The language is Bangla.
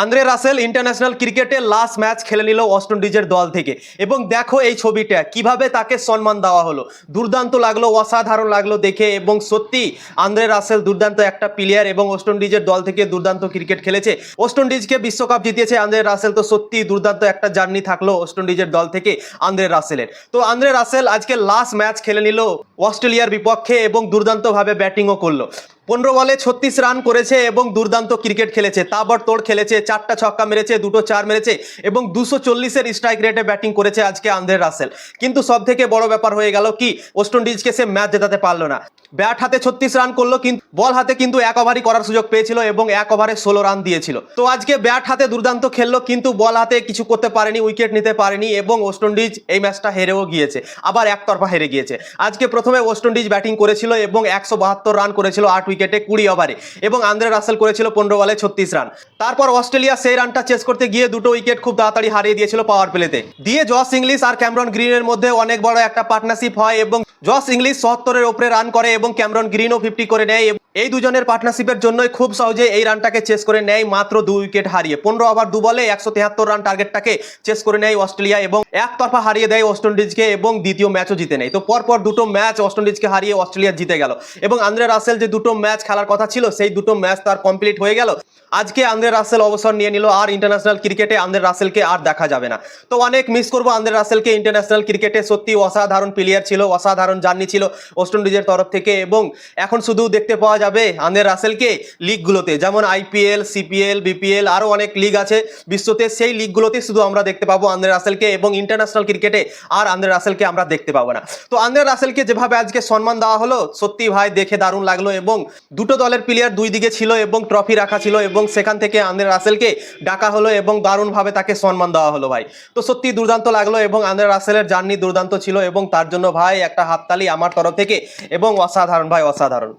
আন্দ্রে রাসেল ইন্টারন্যাশনাল ক্রিকেটে লাস্ট ম্যাচ খেলে নিল ওয়েস্ট ইন্ডিজের দল থেকে। এবং দেখো এই ছবিটা, কীভাবে তাকে সম্মান দেওয়া হলো। দুর্দান্ত লাগল, অসাধারণ লাগল দেখে এবং সত্যি আন্দ্রে রাসেল দুর্দান্ত একটা প্লেয়ার এবং ওয়েস্ট ইন্ডিজের দল থেকে দুর্দান্ত ক্রিকেট খেলেছে। ওয়েস্ট ইন্ডিজকে বিশ্বকাপ জিতিয়েছে আন্দ্রে রাসেল, তো সত্যি দুর্দান্ত একটা জার্নি থাকল ওয়েস্ট ইন্ডিজের দল থেকে আন্দ্রে রাসেলের। তো আন্দ্রে রাসেল আজকে লাস্ট ম্যাচ খেলে নিল অস্ট্রেলিয়ার বিপক্ষে এবং দুর্দান্তভাবে ব্যাটিংও করল। পনেরো বলে ছত্রিশ রান করেছে এবং দুর্দান্ত ক্রিকেট খেলেছে। তাবড় খেলেছে, চারটা ছক্কা মেরেছে, দুটো চার মেরেছে এবং দুশো চল্লিশের স্ট্রাইক রেটে ব্যাটিং করেছে আজকে আন্দ্রে রাসেল। কিন্তু সব থেকে বড় ব্যাপার হয়ে গেল কি, ওয়েস্ট ইন্ডিজকে সে ম্যাচ জেতাতে পারল না। ব্যাট হাতে ছত্রিশ রান করল কিন্তু বল হাতে কিন্তু এক ওভারই করার সুযোগ পেয়েছিল এবং এক ওভারে ষোলো রান দিয়েছিল। তো আজকে ব্যাট হাতে দুর্দান্ত খেললো কিন্তু বল হাতে কিছু করতে পারেনি উইকেট নিতে পারেনি এবং ওয়েস্ট ইন্ডিজ এই ম্যাচটা হেরেও গিয়েছে, আবার একতরফা হেরে গিয়েছে। আজকে প্রথমে ওয়েস্ট ইন্ডিজ ব্যাটিং করেছিল এবং একশো বাহাত্তর রান করেছিল আট উইকেটে কুড়ি ওভারে এবং আন্দ্রে রাসেল করেছিল পনেরো বলে ছত্রিশ রান। তারপর অস্ট্রেলিয়া সেই রানটা চেস করতে গিয়ে দুটো উইকেট খুব তাড়াতাড়ি হারিয়ে দিয়েছিল পাওয়ার প্লেতে দিয়ে জস ইংলিশ আর ক্যামরন গ্রিনের মধ্যে অনেক বড় একটা পার্টনারশিপ হয় এবং জস ইংলিশ সত্তরের ওপরে রান করে এবং ক্যামরন গ্রিনও ফিফটি করে নেয় এই দুজনের পার্টনারশিপের জন্যই খুব সহজে এই রানটাকে চেস করে নেয়, মাত্র দু উইকেট হারিয়ে। পনেরো ওভার দু বলে একশো তেহাত্তর রান টার্গেটটাকে চেস করে নেয় অস্ট্রেলিয়া এবং একতরফা হারিয়ে দেয় ওয়েস্ট ইন্ডিজকে এবং দ্বিতীয় ম্যাচও জিতে নেয়। তো পরপর দুটো ম্যাচ ওয়েস্ট ইন্ডিজকে হারিয়ে অস্ট্রেলিয়া জিতে গেল। এবং আন্দ্রে রাসেল যে দুটো ম্যাচ খেলার কথা ছিল, সেই দুটো ম্যাচ তার কমপ্লিট হয়ে গেল। আজকে আন্দ্রে রাসেল অবসর নিয়ে নিল আর ইন্টারন্যাশনাল ক্রিকেটে আন্দ্রে রাসেলকে আর দেখা যাবে না। তো অনেক মিস করব আন্দ্রে রাসেলকে ইন্টারন্যাশনাল ক্রিকেটে সত্যি অসাধারণ প্লেয়ার ছিল, অসাধারণ জার্নি ছিল ওয়েস্ট ইন্ডিজের তরফ থেকে এবং এখন শুধু দেখতে পাওয়া যাবে আন্দ্রে রাসেলকে লিগগুলোতে। যেমন আইপিএল সিপিএল বিপিএল আরও অনেক লিগ আছে বিশ্বতে। সেই লিগগুলোতে শুধু আমরা দেখতে পাবো আন্দ্রে রাসেলকে এবং ইন্টারন্যাশনাল ক্রিকেটে আর আন্দ্রে রাসেলকে আমরা দেখতে পাবো না। তো আন্দ্রে রাসেলকে যেভাবে আজকে সম্মান দেওয়া হলো, সত্যি ভাই দেখে দারুণ লাগল এবং দুটো দলের প্লেয়ার দুই দিকে ছিল এবং ট্রফি রাখা ছিল এবং সেখান থেকে আন্দ্রে রাসেলকে ডাকা হলো এবং দারুণভাবে তাকে সম্মান দেওয়া হলো ভাই। তো সত্যি দুর্দান্ত লাগল এবং আন্দ্রে রাসেলের জার্নি দুর্দান্ত ছিল এবং তার জন্য ভাই একটা হাততালি আমার তরফ থেকে এবং অসাধারণ ভাই, অসাধারণ।